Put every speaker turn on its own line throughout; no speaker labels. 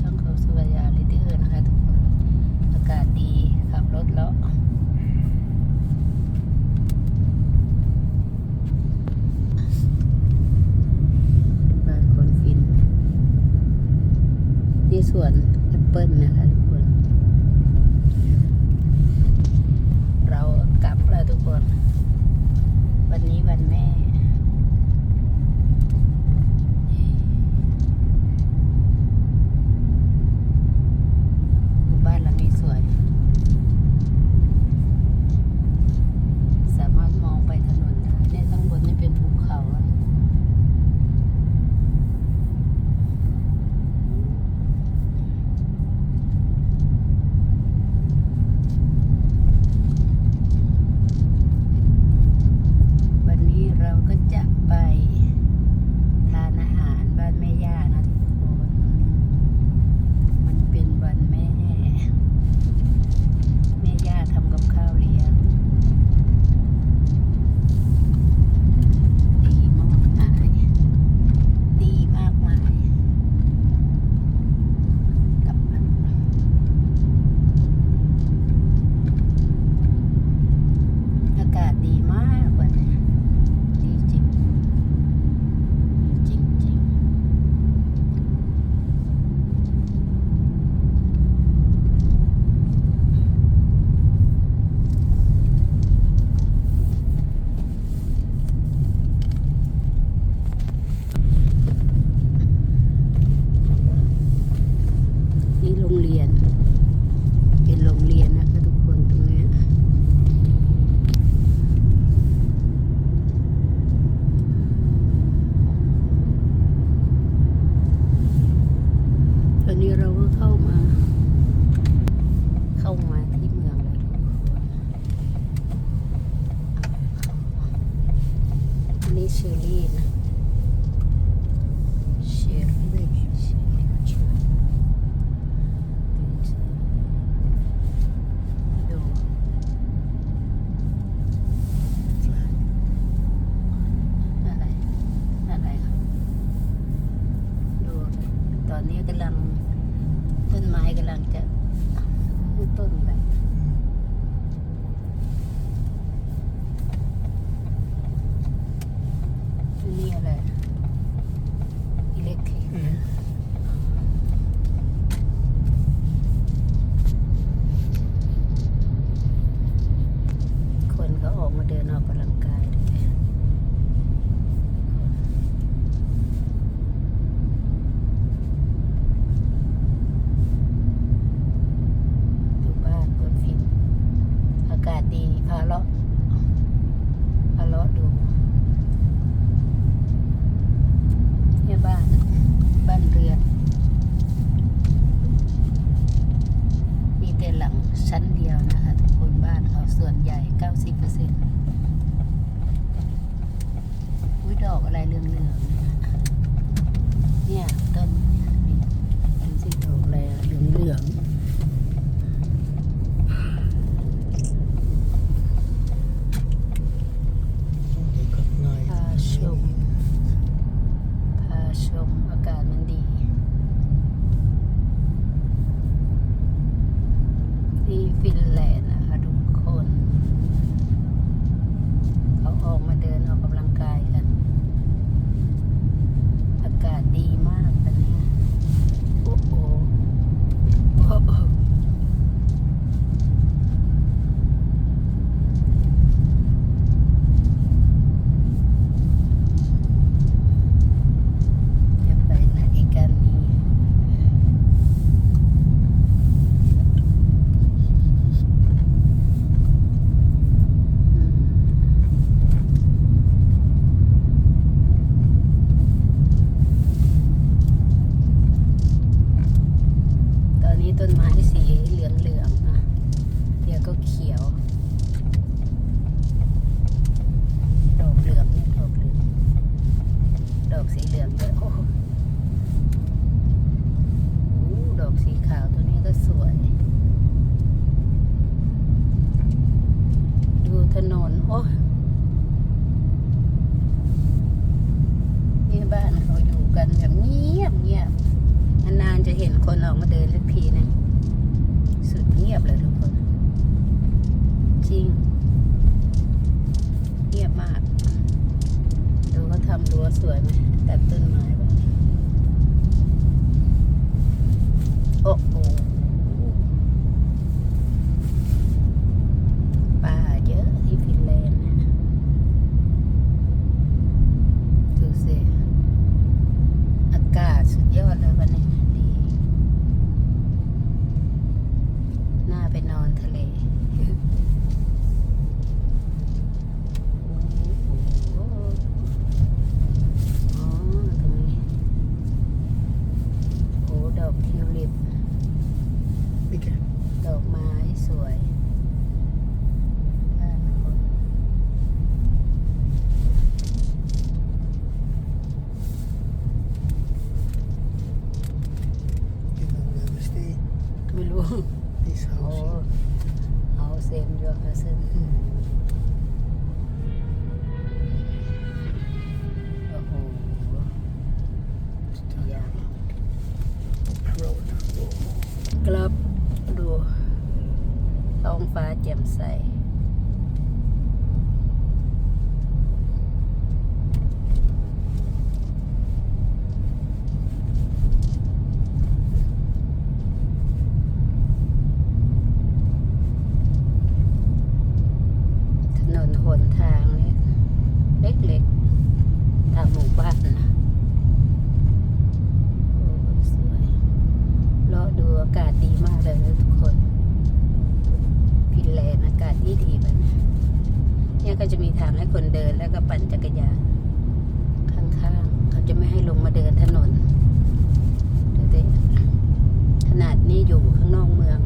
ช่องครูสุวรยาลิเตอร์นะคะทุกคน อากาศดีขับรถเลาะบานคนฟิน นี่สวนแอปเปิลนะคะทุกคน เรากลับแล้วทุกคน วันนี้วันแม่ ลี่เชอรี่นะเชอรี่ตอนนี้กำลังต้นไม้กำลังจะต้นแบบากาศดีพาเลาะพาเลาะดูเนี่ยบ้าน บ้านเรือน มีแต่หลังชั้นเดียวนะคะ ทุกคนบ้านเขาส่วนใหญ่ 90%เปอร์เซ็นต์ กันแบบเงียบเงียบนานๆจะเห็นคนออกมาเดินสักทีนะสุดเงียบเลยทุกคน จริง เงียบมาก ดูเขาทำรั้วสวยไหมตัดต้นไม้แบบ ก็จะมีทางให้คนเดินแล้วก็ปั่นจักรยานข้างๆ เขาจะไม่ให้ลงมาเดินถนนขนาดนี้อยู่ข้างนอกเมือง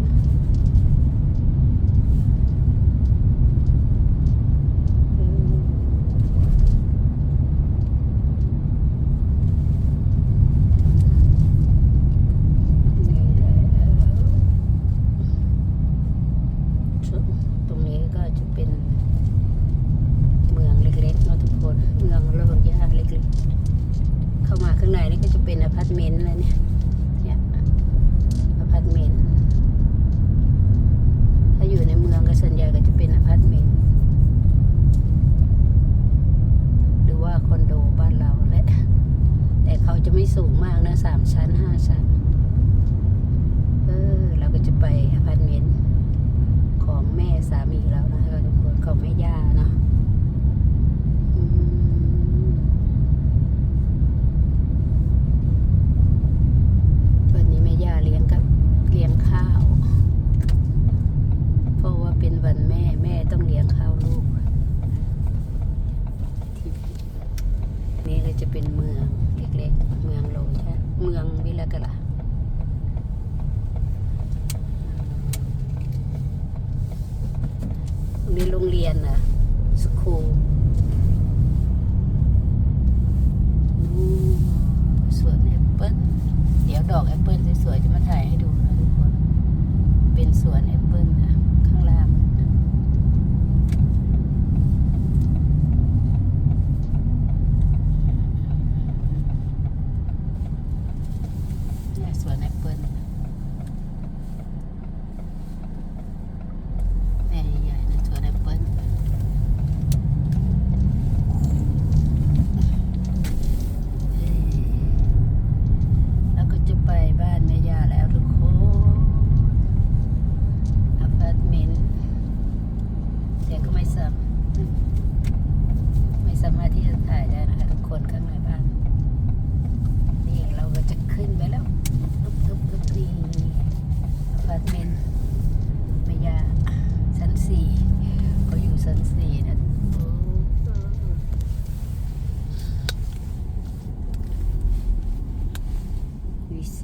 ข้างในนี่ก็จะเป็นอพาร์ตเมนต์เลยเนี่ยเนี่ยอพาร์ตเมนต์ถ้าอยู่ในเมืองก็ส่วนใหญ่ก็จะเป็นอพาร์ตเมนต์หรือว่าคอนโดบ้านเราแหละแต่เขาจะไม่สูงมากนะสามชั้นห้าชั้น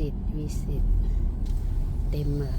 ิทธิ์วิสิทธิ์เต็มเหรอ